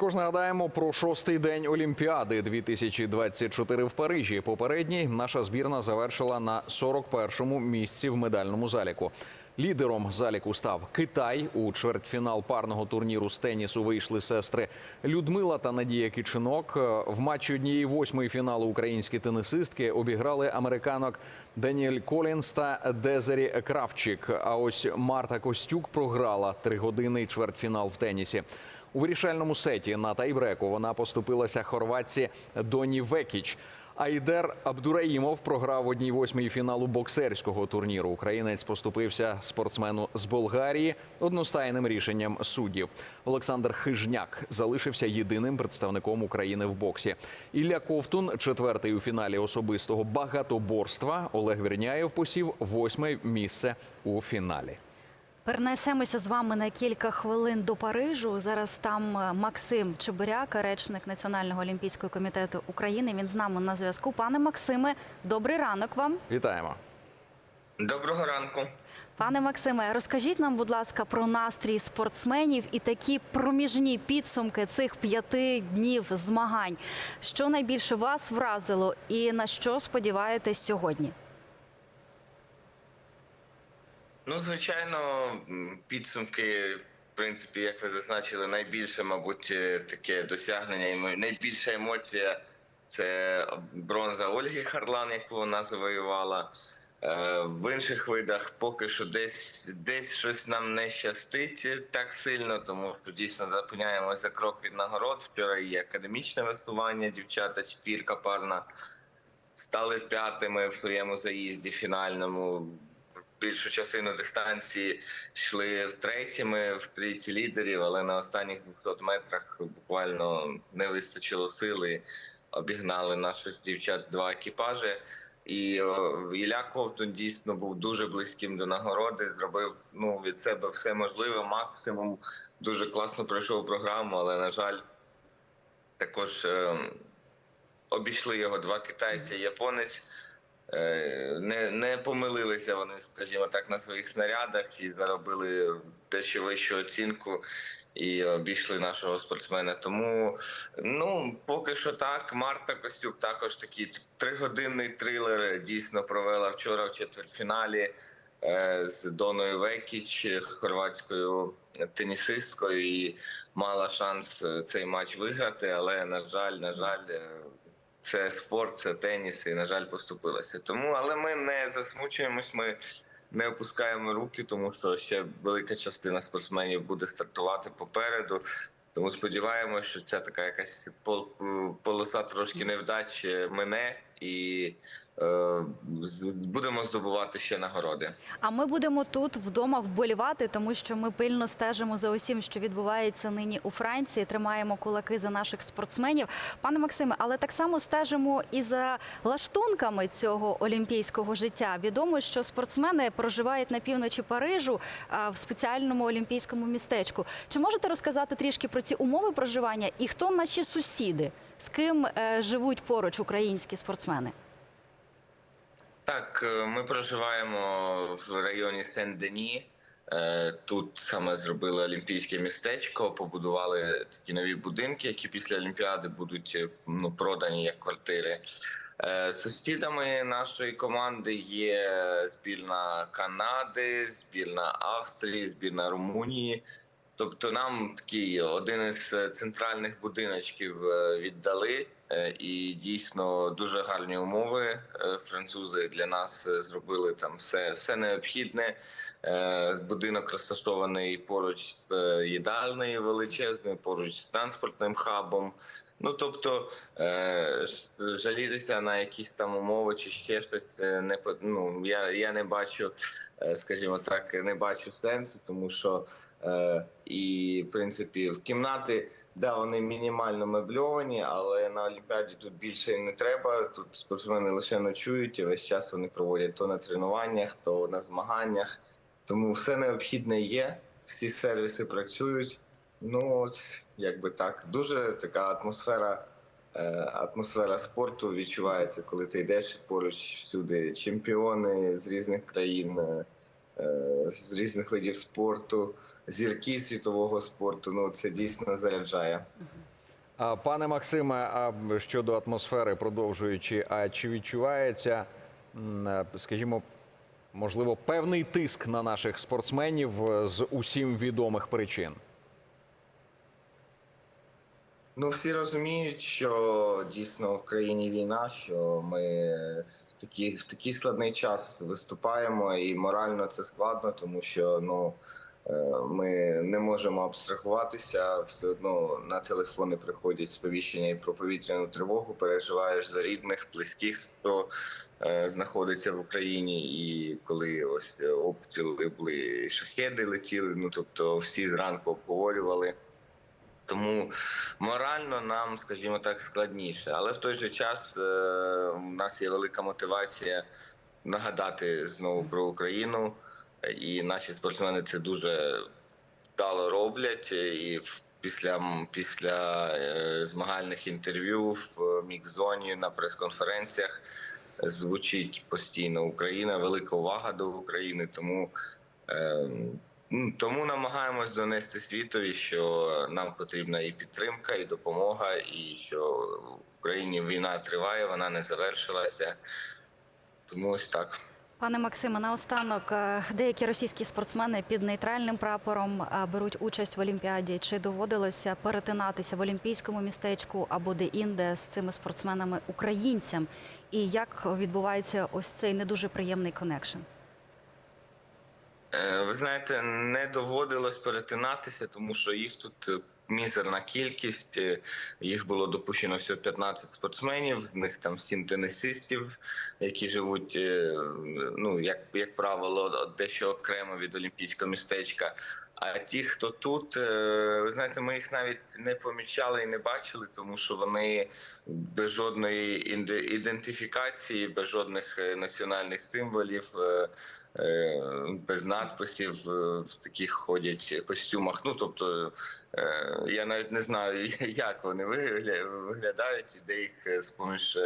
Також нагадаємо про шостий день Олімпіади 2024 в Парижі. Попередній наша збірна завершила на 41-му місці в медальному заліку. Лідером заліку став Китай. У чвертьфінал парного турніру з тенісу вийшли сестри Людмила та Надія Кичинок. В матчі однієї восьмої фіналу українські тенісистки обіграли американок Даніель Колінс та Дезері Кравчик. А ось Марта Костюк програла тригодинний чвертьфінал в тенісі. У вирішальному сеті на тайбреку вона поступилася хорватці Доні Векіч. Айдер Абдураїмов програв одній восьмій фіналу боксерського турніру. Українець поступився спортсмену з Болгарії одностайним рішенням суддів. Олександр Хижняк залишився єдиним представником України в боксі. Ілля Ковтун, четвертий у фіналі особистого багатоборства. Олег Вірняєв посів восьме місце у фіналі. Перенесемося з вами на кілька хвилин до Парижу. Зараз там е, Максим Чебуряк, речник Національного олімпійського комітету України. Він з нами на зв'язку. Пане Максиме, добрий ранок вам. Вітаємо. Доброго ранку. Пане Максиме, розкажіть нам, будь ласка, про настрій спортсменів і такі проміжні підсумки цих п'яти днів змагань. Що найбільше вас вразило і на що сподіваєтесь сьогодні? Ну, звичайно, підсумки, в принципі, як ви зазначили, найбільше, мабуть, е, таке досягнення і найбільша емоція це бронза Ольги Харлан, яку вона завоювала. Е, В інших видах поки що десь десь щось нам не щастить е, так сильно, тому що дійсно зупиняємося за крок від нагород. Вчора і академічне веслування, дівчата четвірка парна стали п'ятими в своєму заїзді фінальному. Більшу частину дистанції йшли третіми в трійці лідерів, але на останніх 200 метрах буквально не вистачило сили. Обігнали наших дівчат два екіпажі. І Ілля Ковтун дійсно був дуже близьким до нагороди. Зробив ну від себе все можливе, максимум. Дуже класно пройшов програму, але на жаль, також е, обійшли його два китайці японець. Е, Не, не помилилися вони, скажімо так, на своїх снарядах і заробили дещо вищу оцінку і обійшли нашого спортсмена. Тому ну поки що так. Марта Костюк також такий тригодинний трилер дійсно провела вчора в четвертьфіналі е, з Доною Векіч, хорватською тенісисткою, і мала шанс е, цей матч виграти. Але на жаль, на жаль. Це спорт, це теніс, і на жаль, поступилося. Тому, але ми не засмучуємось. Ми не опускаємо руки, тому що ще велика частина спортсменів буде стартувати попереду. Тому сподіваємося, що ця така якась пол- полоса трошки невдачі мине і е, будемо здобувати ще нагороди. А ми будемо тут вдома вболівати, тому що ми пильно стежимо за усім, що відбувається нині у Франції. Тримаємо кулаки за наших спортсменів. Пане Максиме, але так само стежимо і за лаштунками цього олімпійського життя. Відомо, що спортсмени проживають на півночі Парижу в спеціальному олімпійському містечку. Чи можете розказати трішки про ці умови проживання і хто наші сусіди, з ким е, живуть поруч українські спортсмени? Так, е, ми проживаємо в районі Сен-Дені. Е, Тут саме зробили олімпійське містечко, побудували такі нові будинки, які після Олімпіади будуть ну, продані як квартири. Сусідами нашої команди є збірна Канади, збірна Австрії, збірна Румунії. Тобто нам такий один із е, центральних будиночків е, віддали, е, і дійсно дуже гарні умови. Французи для нас зробили там все, все необхідне. Будинок розташований поруч з їдальною величезною, поруч з транспортним хабом. Ну тобто жалітися на якісь там умови чи ще щось не ну, я, я не бачу, скажімо так, не бачу сенсу, тому що і в принципі в кімнати да вони мінімально мебльовані, але на Олімпіаді тут більше не треба. Тут спортсмени лише ночують і весь час вони проводять то на тренуваннях, то на змаганнях. Тому все необхідне є. Всі сервіси працюють. Ну от якби так, дуже така атмосфера. е, Атмосфера спорту відчувається, коли ти йдеш поруч всюди чемпіони з різних країн, е, е, з різних видів спорту, зірки світового спорту. Ну це дійсно заряджає. А, Пане Максиме, а щодо атмосфери, продовжуючи, а чи відчувається, е, скажімо, можливо, певний тиск на наших спортсменів е, з усім відомих причин? Ну, всі розуміють, що дійсно в країні війна, що ми в такий, в такий складний час виступаємо, і морально це складно, тому що ну ми не можемо абстрахуватися. Все одно на телефони приходять сповіщення і про повітряну тривогу. Переживаєш за рідних, близьких, хто е, знаходиться в Україні. І коли ось обстріли були шахеди летіли. Ну тобто всі зранку обговорювали. Тому морально нам, скажімо так, складніше. Але в той же час е, у нас є велика мотивація нагадати знову про Україну. І наші спортсмени це дуже вдало роблять. І після, після е, змагальних інтерв'ю в мікзоні на прес-конференціях звучить постійно Україна, велика увага до України. Тому Е, Тому намагаємось донести світові, що нам потрібна і підтримка, і допомога, і що в Україні війна триває, вона не завершилася. Тому ось так. Пане Максиме, наостанок е, деякі російські спортсмени під нейтральним прапором е, беруть участь в Олімпіаді. Чи доводилося перетинатися в олімпійському містечку або де-інде з цими спортсменами українцям? І як відбувається ось цей не дуже приємний конекшн? Е, Ви знаєте, не доводилось перетинатися, тому що їх тут мізерна кількість. Е, Їх було допущено всього 15 спортсменів. В них там 7 тенісистів, які живуть, е, ну як, як правило, дещо окремо від олімпійського містечка. А ті, хто тут, е, ви знаєте, ми їх навіть не помічали і не бачили, тому що вони без жодної ідентифікації, без жодних національних символів. Е, без надписів е, в таких ходять костюмах. Ну тобто е, я навіть не знаю, як вони виглядають, де їх з поміж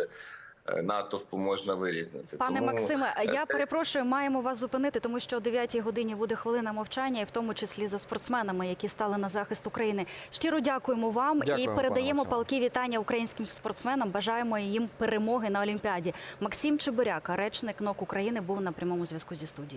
натовпу можна вирізнити. Пане Тому, Максиме, е, я перепрошую, маємо вас зупинити, тому що о 9 годині буде хвилина мовчання, і в тому числі за спортсменами, які стали на захист України. Щиро дякуємо вам Дякуємо, і передаємо палки вітання українським спортсменам. Бажаємо їм перемоги на Олімпіаді. Максим Чебуряка, речник НОК України, був на прямому зв'язку зі студією.